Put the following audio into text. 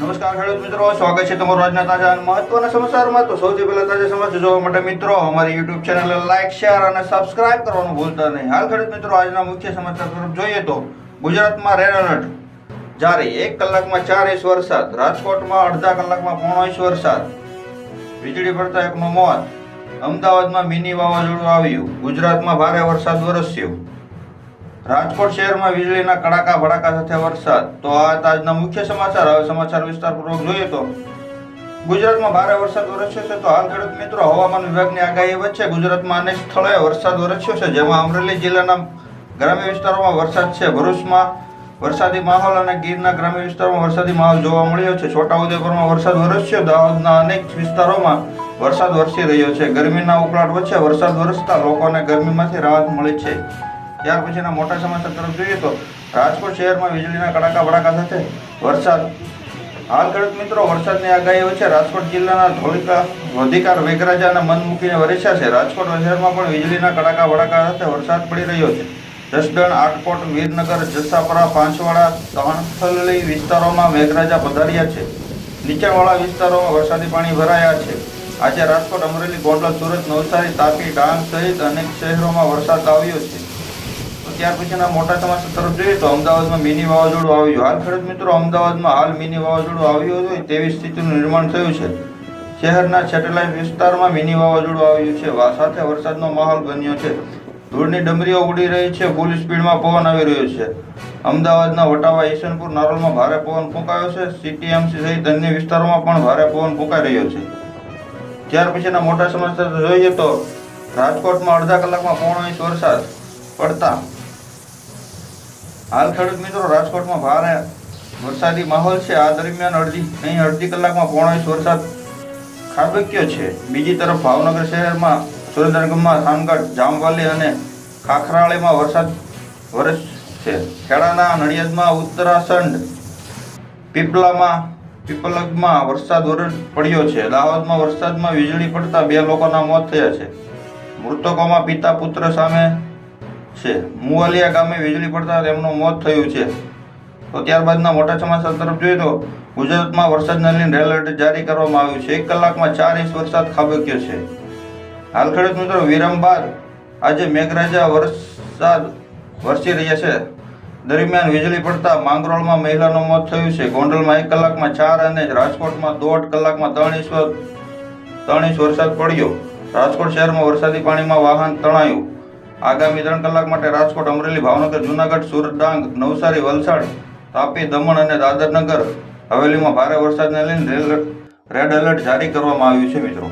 નમસ્કાર ખેડૂત મિત્રો, સ્વાગત છે તમારું આજના તાજા મહત્વના સમાચારમાં. તો સૌથી પહેલા તાજા સમાચાર જોવા માટે મિત્રો, અમારી યુટ્યુબ ચેનલ લાઈક શેર અને સબસ્ક્રાઇબ કરવાનું ભૂલતા નહીં. હાલ ખેડૂત મિત્રો, આજના મુખ્ય સમાચાર તરફ જોઈએ તો, ગુજરાતમાં રેડ એલર્ટ જારી એક કલાકમાં ચાર ઇંચ વરસાદ, રાજકોટમાં અડધા કલાકમાં પોણો ઇંચ વરસાદ, વીજળી પડતા એકનું મોત, અમદાવાદમાં મિની વાવાઝોડું આવ્યું, ગુજરાતમાં ભારે વરસાદ વરસ્યો. રાજકોટ શહેરમાં વીજળીના કડાકા ભડાકા સાથે વરસાદ. તો આ તાજના મુખ્ય સમાચાર. હવે સમાચાર વિસ્તારપૂર્વક જોઈએ તો ગુજરાતમાં ભારે વરસાદ વરસ્યો છે. તો હાલ ખેડૂત મિત્રો, હવામાન વિભાગની આગાહી વચ્ચે ગુજરાતમાં અનેક સ્થળોએ વરસાદ વરસ્યો છે. જેમાં અમરેલી જિલ્લાના ગ્રામ્ય વિસ્તારોમાં વરસાદ છે. ભરૂચમાં વરસાદી માહોલ અને ગીરના ગ્રામ્ય વિસ્તારોમાં વરસાદી માહોલ જોવા મળ્યો છે. છોટાઉદેપુરમાં વરસાદ વરસ્યો. દાહોદના અનેક વિસ્તારોમાં વરસાદ વરસી રહ્યો છે. ગરમીના ઉકળાટ વચ્ચે વરસાદ વરસતા લોકોને ગરમીમાંથી રાહત મળી છે. ત્યાર પછીના મોટા સમાચાર તરફ જોઈએ તો રાજકોટ શહેરમાં વીજળીના કડાકા ભડાકા સાથે વરસાદ. હાલ ખેડૂત મિત્રો, વરસાદની આગાહી વચ્ચે રાજકોટ જિલ્લાના ધોળિકા અધિકાર વેગરાજા અને મન મૂકીને વરસ્યા છે. રાજકોટ શહેરમાં પણ વીજળીના કડાકા ભડાકા સાથે વરસાદ પડી રહ્યો છે. જસદણ, આટકોટ, વીરનગર, જસાપરા, પાંચવાડા તણથલી વિસ્તારોમાં મેઘરાજા પધાર્યા છે. નીચાણવાળા વિસ્તારોમાં વરસાદી પાણી ભરાયા છે. આજે રાજકોટ અમરેલી, ગોંડલ, સુરત, નવસારી, તાપી, ડાંગ સહિત અનેક શહેરોમાં વરસાદ આવ્યો છે. ત્યાર પછીના મોટા સમાચાર તરફ જોઈએ તો અમદાવાદમાં મિની વાવાઝોડું આવ્યું હાલ ખેડૂત મિત્રો અમદાવાદમાં હાલ મિની વાવાઝોડું આવ્યું હોય તેવી સ્થિતિનું નિર્માણ થયું છે. શહેરના સેટેલાઇટ વિસ્તારમાં મિની વાવાઝોડું આવ્યું છે. સાથે વરસાદનો માહોલ બન્યો છે. ધૂળની ડમરીઓ ઉડી રહી છે. ફૂલ સ્પીડમાં પવન આવી રહ્યો છે. અમદાવાદના વટાવા ઈશનપુર નારોલમાં ભારે પવન ફૂંકાયો છે. સીટીએમસી સહિત અન્ય વિસ્તારોમાં પણ ભારે પવન ફૂંકાઈ રહ્યો છે. ત્યાર પછીના મોટા સમાચાર જોઈએ તો રાજકોટમાં અડધા કલાકમાં પોણો ઇંચ વરસાદ પડતા હાલ ખેડૂત મિત્રો રાજકોટમાં ભારે વરસાદી માહોલ છે. આ દરમિયાન અડધી અહીં અડધી કલાકમાં પોણો ઇંચ વરસાદ ખાબક્યો છે. બીજી તરફ ભાવનગર શહેરમાં, સુરેન્દ્રનગરમાં થાનગઢ જામવાલી અને ખાખરાળીમાં વરસાદ વરસ છે. ખેડાના નડિયાદમાં ઉત્તરાખંડ પીપલામાં પીપલગમાં વરસાદ વરસ પડ્યો છે. દાહોદમાં વરસાદમાં વીજળી પડતા બે લોકોના મોત થયા છે. મૃતકોમાં પિતા પુત્ર સામે છે. મુવાલિયા ગામે વીજળી પડતા તેમનું મોત થયું છે. તો ત્યારબાદના મોટા સમાચાર તરફ જોઈએ તો ગુજરાતમાં વરસાદના લઈને રેડ એલર્ટ જારી કરવામાં આવ્યું છે. એક કલાકમાં ચાર ઇંચ વરસાદ ખાબક્યો છે. હાલ ખેડૂત મિત્રો વિરામ બાદ આજે મેઘરાજા વરસાદ વરસી રહ્યા છે. દરમિયાન વીજળી પડતા માંગરોળમાં મહિલાનું મોત થયું છે. ગોંડલમાં એક કલાકમાં ચાર અને રાજકોટમાં દોઢ કલાકમાં ત્રણ ઇંચ ત્રણ ઇંચ વરસાદ પડ્યો. રાજકોટ શહેરમાં વરસાદી પાણીમાં વાહન તણાયું. આગામી ત્રણ કલાક માટે રાજકોટ, અમરેલી, ભાવનગર, જૂનાગઢ સુરત ડાંગ નવસારી, વલસાડ, તાપી, દમણ અને દાદરનગર હવેલીમાં ભારે વરસાદને લઈને રેડ એલર્ટ જારી કરવામાં આવ્યું છે મિત્રો.